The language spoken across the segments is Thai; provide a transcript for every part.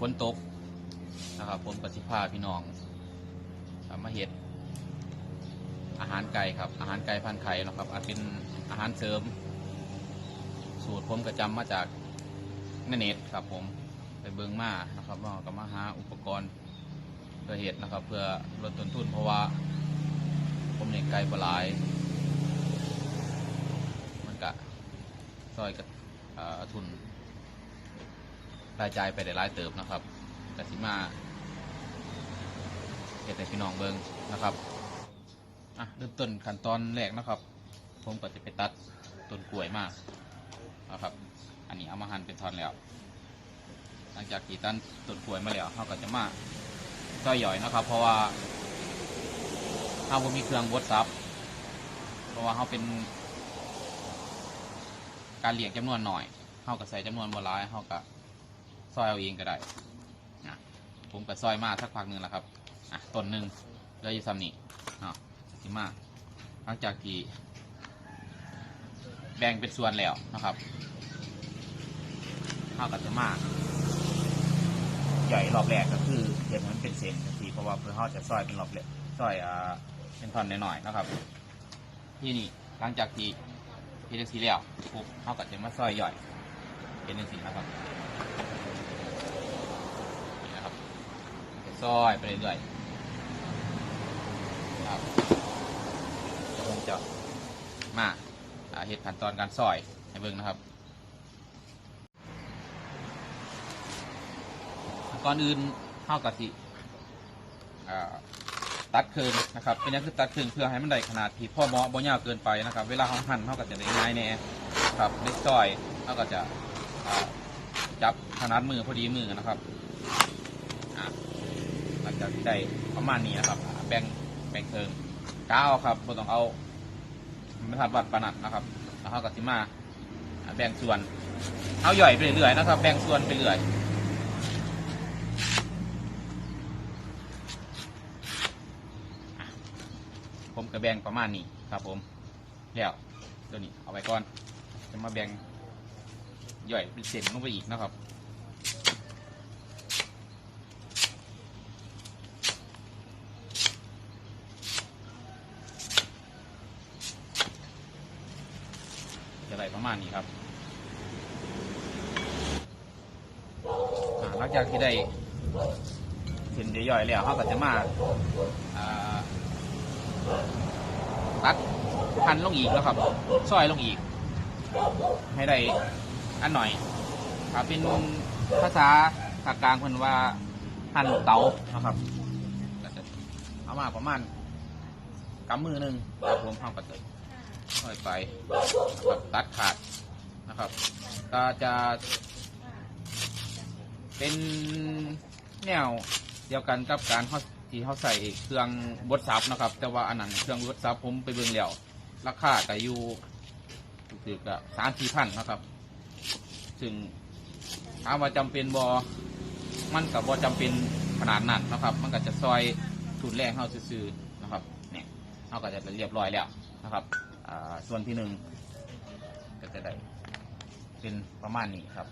ฝนตกนะครับผมกับสิพาพี่น้องมาเห็ดอาหารไก่ครับ อาหารไก่พันไข่นะครับอาจเป็นอาหารเสริม สูตรผมก็จำมาจากเน็ตครับ ผมไปเบิงมานะครับว่าก็มาหาอุปกรณ์เพื่อเห็ดนะครับ เพื่อลดต้นทุนเพราะว่า ผมเลี้ยไก่ปลาย มันกะซอยกับทุน รายจ่ายไปได้หลายเติบนะครับกสิมาเห็ดให้พี่น้องเบิงนะครับอะเริ่มต้นขั้นตอนแรกนะครับ ผมก็จะไปตัดต้นกล้วยมากนะครับ อันนี้เอามาหั่นเป็นท่อนแล้ว หลังจากที่ตันต้นกล้วยมาแล้วเราก็จะมาซอยหย่อยนะครับ เพราะว่าเราบ่มีเครื่องบดซับเพราะว่าเขาเป็น การเลี้ยงจำนวนหน่อยเขาก็ใส่จำนวนบ่ร้ายเขาก็ อยเอาเองก็ได้นะผมก็ซอยมาสักพักหนึ่งแล้วครับอะต้นหนึ่งเหลยอยู่ซ้ำนี่เนาะสิมาหลังจากที่แบ่งเป็นส่วนแล้วนะครับเขาก็จะมาใหญ่รอบแรกก็คือเห็นมันเป็นเศษทันทีเพราะว่าเพื่อเขาจะซอยเป็นรอบเล็กซอยอ่าเป็นท่อนหน่อยๆนะครับ ที่นี่หลังจากที่เฮ็ดสีแล้วปุ๊บเขาก็จะมาซอยย่อยเป็นจังซี่นะครับนี่นะครับจะ ซอยไปเรื่อยๆครับเดี๋ยวผมจะมาเฮ็ดขั้นตอนการซอยให้เบิ่งนะครับก่อนอื่นเข้ากับสิอ่ตัดเคืองนะครับเป็นอย่างคือตัดเคืองเพื่อให้มันได้ขนาดที่พ่อเหมาะบ่ยาวเกินไปนะครับ เวลาเขาหั่นเขาก็จะได้ง่ายแน่ครับเล็กซอยเขาก็จะจับถนัดมือพอดีมือนะครับ กที่ได้ประมาณนี้นะครับอ่าแบ่งแบ่งเคืองก้าวครับบ่ต้องเอาไม่ทัดวัดปานนัดนะครับแล้วเขาก็สิมาอ่าแบ่งส่วนเอาย่อยไปเรื่อยๆนะครับ แบ่งส่วนไปเรื่อยผมก็แบ่งประมาณนี้ครับ ผมแล้วตัวนี้เอาไว้ก่อน จะมาแบ่งย่อยเป็นเศษลงไปอีกนะครับ จะได้ประมาณนี้ครับหลังจากที่ได้เส้นย่อยๆแล้วเขาก็จะมาตัดพันลงอีกแล้วครับซอยลงอีก ให้ได้อันหน่อยครับเป็นภาษาภาคกลางคนว่าหั่นเตานะครับก็จะเอามาประมาณกำมือหนึ่งครับผมเอากระเตย ค่อยไปนะครับตัดขาดนะครับก็จะ เป็นแนวเดียวกันกับการเขาที่เขาใส่เครื่องบดซับนะครับ แต่ว่าอันนั้นเครื่องบดซับผมไปเบิ่งแล้วราคาก็อยู่ถือกับสามสี่พันนะครับ ซึ่งถามว่าจำเป็นบอมันกับบอจำเป็นขนาดนั้นนะครับ มันก็จะซอยทุนแรงเข้าซื่อๆนะครับเนี่ยเขาก็จะเรียบร้อยแล้วนะครับ ส่วนที่หนึ่งก็จะได้เป็นประมาณนี้ครับ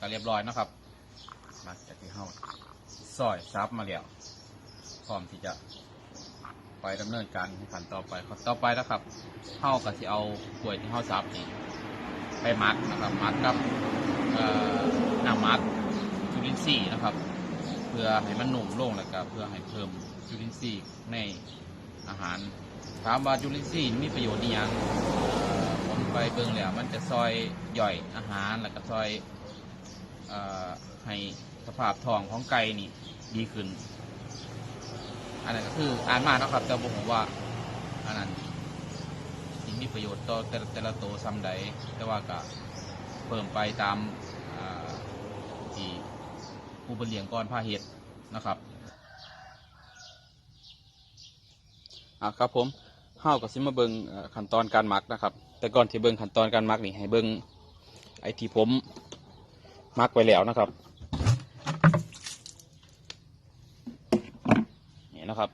ก็เรียบร้อยนะครับหลังจากที่เฮาซอยซับมาแล้วพร้อมที่จะไปดำเนินการในขั้นต่อไปขั้นต่อไปนะครับเฮาก็สิเอากล้วยที่เฮาซับนี่ไปมัดนะครับมัดกับน้ำมัดจุลินทรีย์นะครับ เพื่อให้มันหนุ่มลงแล้วก็เพื่อให้เพิ่มจุลินทรีย์ในอาหาร ถามว่าจุลินทรีย์มีประโยชน์อยังผมไปเบิ่งแล้วมันจะซอยย่อยอาหารแล้วก็ซอย ให้สภาพท้องของไก่นี่ดีขึ้น อันนั้นก็คืออ่านมาเนะครับแต่ผมว่าอันนั้นสิมีประโยชน์ต่อแต่ละแต่ละตัวซ้ำใดแต่ว่าก็เพิ่มไปตามที่ผู้บริเลียงก่อนพาเหตุนะครับอะครับผมเฮาก็สิมาเบิงขั้นตอนการหมักนะครับ แต่ก่อนที่เบิงขั้นตอนการหมักนี่ให้เบิงไอที่ผม มักไว้แล้วนะครับ นี่นะครับ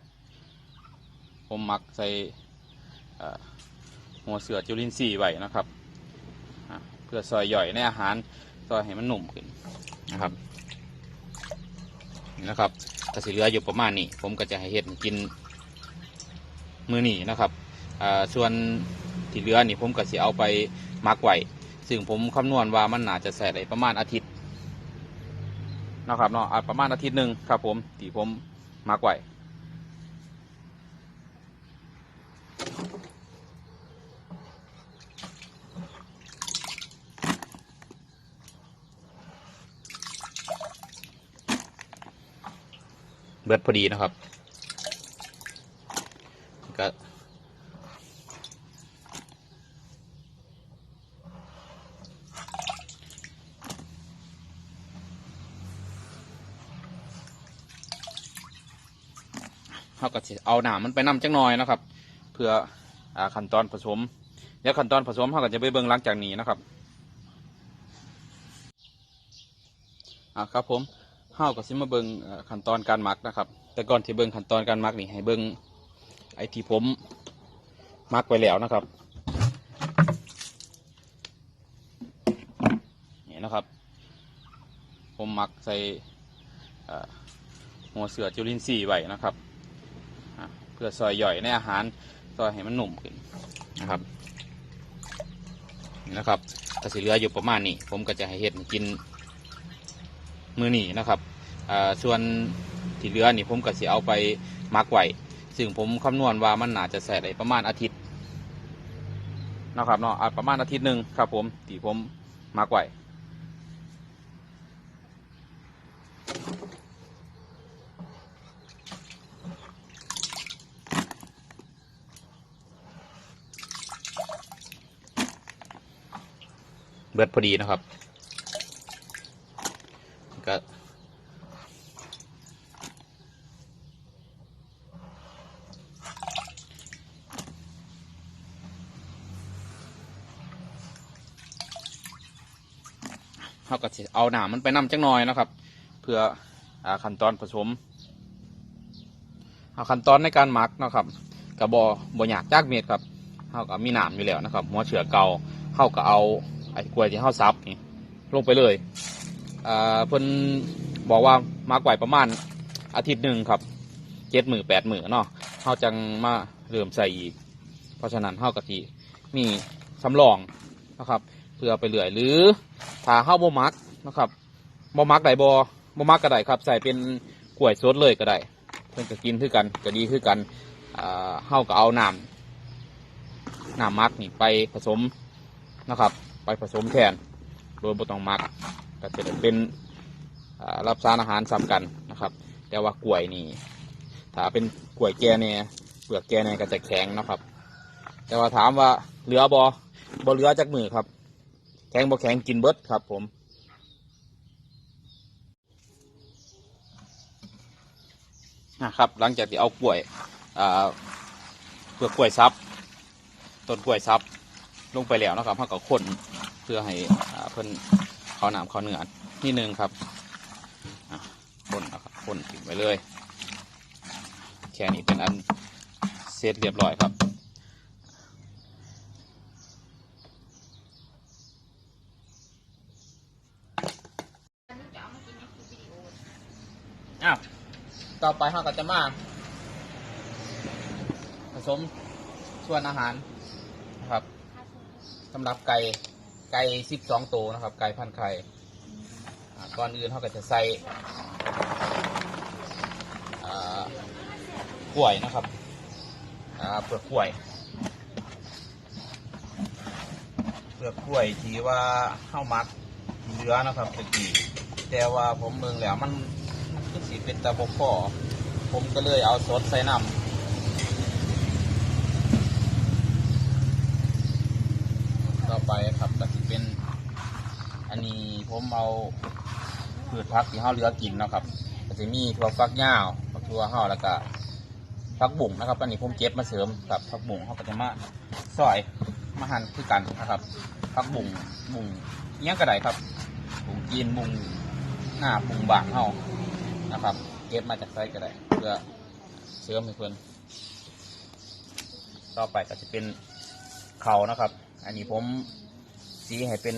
ผมมักใส่หัวเสือจุลินทรีย์ไว้นะครับ เพื่อซอยย่อยในอาหารซอยให้มันหนุ่มขึ้นนะครับนี่นะครับก็สิเหลืออยู่ประมาณนี้ ผมก็จะให้เห็ดกินมือหนีนะครับอ่าส่วนที่เหลือนี่ผมก็สิเอาไปมักไว้ซึ่งผมคำนวณว่ามันน่าจะใส่ได้ประมาณอาทิตย์ นะครับเนาะประมาณอาทิตย์หนึ่งครับผมที่ผมมากไว้เบิดพอดีนะครับก็ เอาหนามมันไปนำจังหน่อยนะครับ เพื่ออขั้นตอนผสมเดี๋ยวขั้นตอนผสมเขาก็จะไปเบิ่งหลังจากนี้นะครับอะครับผมเขาก็สิมาเบิ่งเอ่อขั้นตอนการหมักนะครับ แต่ก่อนที่เบิ่งขั้นตอนการหมักนี่ให้เบิ่งไอที่ผมหมักไว้แล้วนะครับนี่นะครับ ผมหมักใส่หัวเสือจุลินทรีย์ไว้นะครับ พื่อซอยย่อยในอาหารซอยให้มันหนุ่มขึ้นนะครับนะครับก็สิเหลืออยู่ประมาณนี้ ผมก็จะให้เห็ดกินมือนี้นะครับอ่าส่วนที่เหลือนี่ผมก็สิเอาไปมักไว้ซึ่งผมคำนวณว่ามันน่าจะใส่ได้ประมาณอาทิตย์นะครับเนาะประมาณอาทิตย์หนึ่งครับผมที่ผมมักไว้ บิดพอดีนะครับ ก็เขาก็เอาหนามมันไปนำจังหน่อยนะครับ เพื่ออขั้นตอนผสมเอาขั้นตอนในการหมักนะครับกับบอบอยากจากเม็ดครับเขาก็มีหนามอยู่แล้วนะครับหัวเฉือเก่าเขาก็เอา อ้กล้วยที่เขาซับนี่ลงไปเลยอ่าเพิ่นบอกว่ามาไกวประมาณอาทิตย์หนึ่งครับเจ็ดหมื่นแปดหมื่นเนาะเขาจังมาเริ่มใส่อีก เพราะฉะนั้นเขากะทิมีสำรองนะครับเพื่อไปเรื่อยหรือถ้าเข้าบ่มักนะครับบ่มักได้บ่บ่มักก็ได้ครับ ใส่เป็นกล้วยสดเลยก็ได้เพิ่นก็กินคือกันก็ดีคือกันอ่าเฮาก็เอาน้ำน้ำมักนี่ไปผสมนะครับ ไปผสมแทน โดยบ่ต้องมักก็จะเป็นรับสารอาหารซ้ำกันนะครับ แต่ว่ากล้วยนี่ถ้าเป็นกล้วยแก่เนี่ยเปลือกแก่เนี่ยก็จะแข็งนะครับ แต่ว่าถามว่าเหลือบอบอเหลือจากมือครับ แข็งบ่แข็งกินเบิดครับผมนะครับหลังจากที่เอากล้วยเปลือกกล้วยซับต้นกล้วยซับ ลงไปแล้วนะครับเขาก็คนเพื่อให้เพิ่นเขาน้ำเขาเนื้อนิดนึงครับอะคนนะครับคนทิ้งไว้เลย แค่นี้เป็นอันเสร็จเรียบร้อยครับอ้าวต่อไปเราก็จะมา ผสมส่วนอาหาร สำหรับไก่ไก่สิบสองตัวนะครับ ไก่พันไข่อ่าก่อนอื่นเราก็จะใส่อ่ากล้วยนะครับอ่าเปลือกกล้วย เปลือกกล้วยที่ว่าเข้ามักเหลือนะครับตะกี้แต่ว่าผมเมืองแล้วมันมันสีเป็นตะบกพอผมก็เลยเอาสดใส่น้ำ ต่อไปครับก็จะเป็น อันนี้ผมเอาพืชผักที่เฮาเหลือกินนะครับก็จะมีถั่วฟักยาวถั่วเฮาแล้วก็ฟักบุ่งนะครับอันนี้ผมเก็บมาเสริมกับฟักบุ่งเฮาก็จะมาซอยมาหั่นคือกันนะครับฟักบุ่งบุ่งอิหยังก็ได้ครับบุ่งจีนบุ่งหน้าบุ่งบางเฮานะครับ เก็บมาจากไส้ก็ได้เพื่อเสริมให้เพื่อนต่อไปก็จะเป็นเขานะครับ อันนี้ผมสีให้เป็น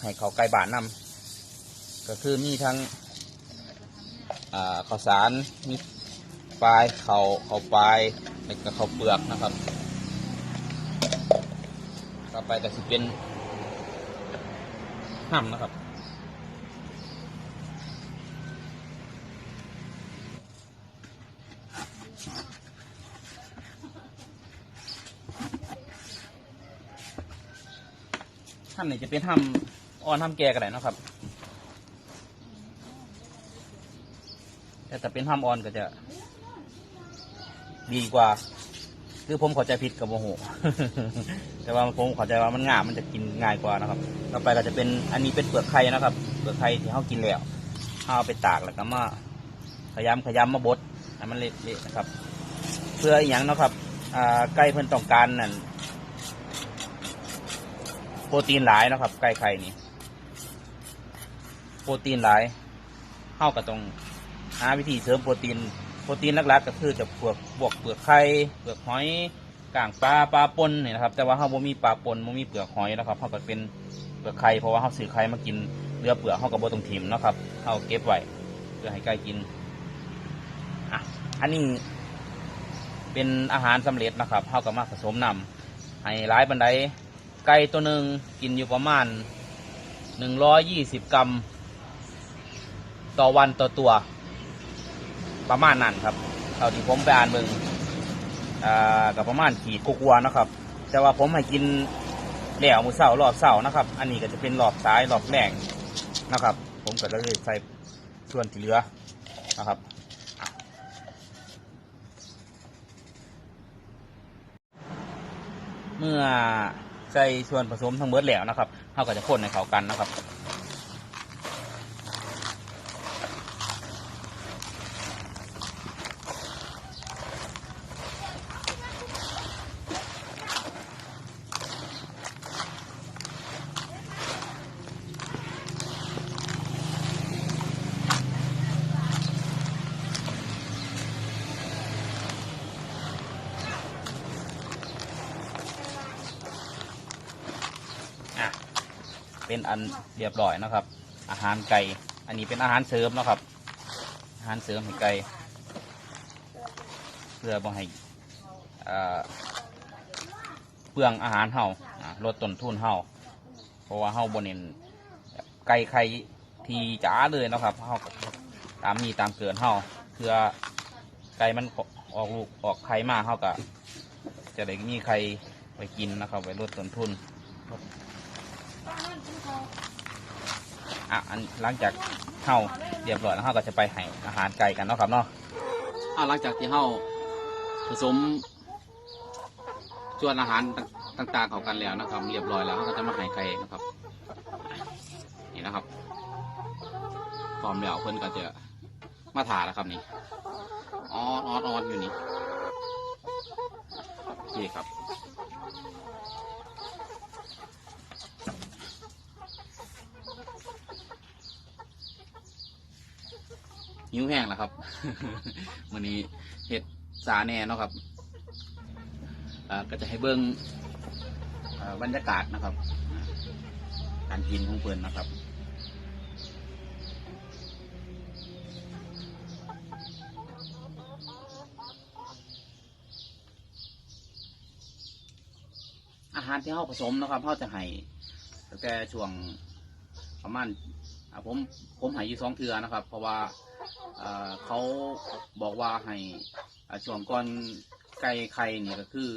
ให้เขาไก่บานนำก็คือมีทั้งอ่าข้าวสารมีปลายเขาเขาปลายแล้วก็เขาเปลือกนะครับ ต่อไปก็จะเป็นห้ำนะครับ ห้ำนี่จะเป็นห้ำอ่อนห้ำแก่ก็ได้นะครับแต่ถ้าเป็นห้ำอ่อนก็จะ ดีกว่า คือผมเข้าใจผิดกับโมโห แต่ว่าผมเข้าใจว่ามันง่ายมันจะกินง่ายกว่านะครับ ต่อไปก็จะเป็นอันนี้เป็นเปลือกไข่นะครับ เปลือกไข่ที่เขากินแล้วเขาเอาไปตากแล้วก็มาขยำขยำมาบดให้มันเละๆนะครับ เพื่ออย่างนะครับอ่าไก่เพิ่อนต้องการนั่น โปรตีนหลายนะครับ ไก่ไข่นี่ โปรตีนหลายเข้ากับตรงหาวิธีเสริมโปรตีน โปรตีนหลักๆก็คือจะพวกบวกเปลือกไข่เปลือกหอยก่างปลาปลาปนเนี่ยนะครับ แต่ว่าเขาบ่มีปลาปนบ่มีเปลือกหอยนะครับเขาก็เป็นเปลือกไข่เพราะว่าเขาซื้อไข่มากินเรือเปลือกเขากับบต้องถิ่มนะครับเขาเก็บไว้เพื่อให้ไก่กินอะอันนี้เป็นอาหารสำเร็จนะครับเขาก็มาผสมนำให้ร้ายบันได ไก่ตัวหนึ่งกินอยู่ประมาณหนึ่งร้อยยี่สิบกรัม ต่อวันต่อตัว ประมาณนั้นครับเท่าที่ผมไปอ่านเบิ่งอ่ากับประมาณขีดกลัวาๆนะครับ แต่ว่าผมให้กินแล้วมือเสารอบเสาร์นะครับ อันนี้ก็จะเป็นรอบซ้ายรอบแรงนะครับ ผมก็เลยใส่ส่วนที่เหลือนะครับเมื่อ ใส่ส่วนผสมทั้งหมดแล้วนะครับเขาก็จะคนในเขากันนะครับ เป็นอันเรียบร้อยนะครับ อาหารไก่ อันนี้เป็นอาหารเสริมนะครับ อาหารเสริมให้ไก่เพื่อบ่ให้เปลืองอาหารเฮาอ่าลดต้นทุนเฮาเพราะว่าเฮาบนเน้นไก่ไข่ทีจ๋าเลยนะครับเฮาตามมีตามเกินเฮาเพื่อไก่มันออกลูกออกไข่มาเฮาก็จะได้มีไข่ไปกินนะครับ ไปลดต้นทุน อะอันหลังจากเฮาเรียบร้อยแล้วเฮาก็จะไปให้อาหารไก่กันเนาะครับเนาะอะหลังจากที่เฮาผสมส่วนอาหารต่างๆเข้ากันแล้วนะครับ เรียบร้อยแล้วเฮาก็จะมาให้ไก่นะครับนี่นะครับพร้อมแล้วเพิ่นก็จะมาถ่าแล้วครับนี่ออนออนออนอยู่นี่นี่ครับ หิวแห้งแล้วครับวันนี้เห็ดสาแน่เนาะครับก็จะให้เบิ้งบรรยากาศนะครับ การกินของเพื่อนนะครับอาหารที่เข้าผสมนะครับเข้าจะให้แต่ช่วงประมาณผมผมหายอยู่สองเทือนะครับ เพราะว่า เขาบอกว่าให้ช่วงก่อนไก่ไข่เนี่ยก็คือ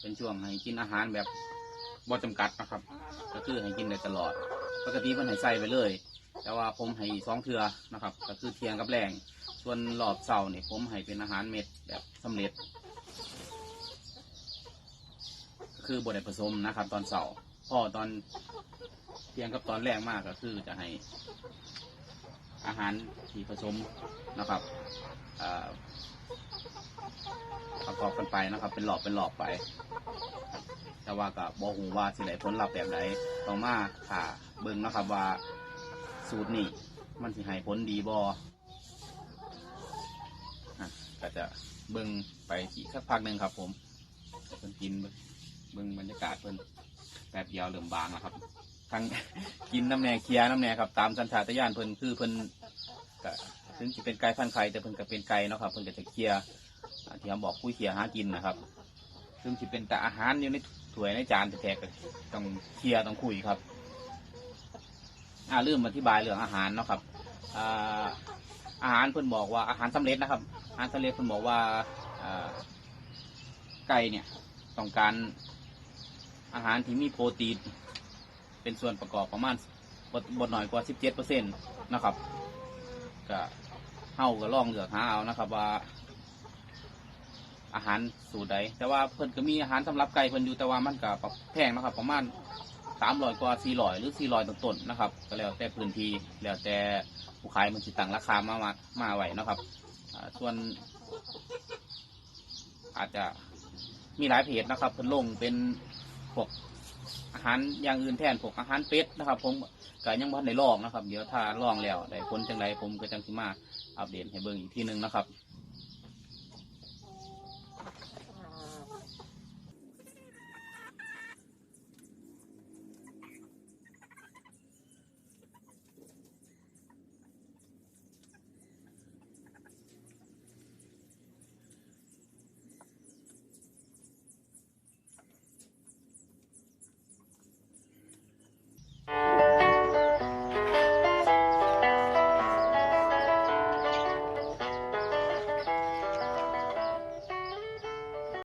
เป็นช่วงให้กินอาหารแบบบ่จำกัดนะครับ ก็คือให้กินได้ตลอด ปกติเพิ่นให้ใส่ไปเลย แต่ว่าผมให้สองเทือนะครับ ก็คือเที่ยงกับแรง ส่วนรอบเสาร์เนี่ยผมให้เป็นอาหารเม็ดแบบสำเร็จก็คือบดได้ผสมนะครับ ตอนเสาร์พ่อตอนเที่ยงกับตอนแรกมากก็คือจะให้ อาหารที่ผสมนะครับประกอบกันไปนะครับ เป็นหลอบเป็นหลอบไป แต่ว่ากับบอหูว่าสิไหนผลลัพธ์แบบไหนต้องมาถ่าเบิ่งนะครับว่าสูตรนี้มันสิให้ผลดีบอก็จะเบิ่งไปอีกสักพักหนึ่งครับ ผมเพิ่นกินเบิ่งบรรยากาศเพิ่นแป๊บเดียวเริ่มบางแล้วครับ ทั้งกินน้ำแน่เคียน้ำแน่ครับตามสัญชาตญาณเพิ่นคือเพิ่นก็ถึงจะเป็นไก่พันไข่แต่เพิ่นก็เป็นไก่เนาะครับเพิ่นก็จะเคียที่เขาบอกคุยเคียหากินนะครับ ซึ่งจะเป็นแต่อาหารอยู่ในถ้วยในจานแท้ๆก็ต้องเคียต้องคุยครับอ่าเริ่มอธิบายเรื่องอาหารเนาะครับอ่าอาหารเพิ่นบอกว่าอาหารสำเร็จนะครับ อาหารสำเร็จเพิ่นบอกว่าไก่เนี่ยต้องการอาหารที่มีโปรตีน เป็นส่วนประกอบประมาณบดบดหน่อยกว่า 17เปอร์เซ็นต์นะครับก็เฮาก็ลองเลือกหาเอานะครับว่า อาหารสูตรใดแต่ว่าเพิ่นก็มีอาหารสำหรับไก่เพิ่นอยู่แต่ว่ามันก็แพงนะครับ ประมาณสามร้อยกว่าสี่ร้อยหรือสี่ร้อยต้นๆนะครับ ก็แล้วแต่พื้นที่แล้วแต่ผู้ขายมันสิตั้งราคามามามาไว้นะครับส่วน อาจจะมีหลายเพจนะครับเพิ่นลงเป็นพวก อาหารอย่างอื่นแทนพวกอาหารเป็ดนะครับ ผมก็ยังบ่ทันได้ลองนะครับ เดี๋ยวถ้าลองแล้วได้ผลจังไรผมก็จังสิมาอัปเดตให้เบิ่งอีกทีหนึงนะครับ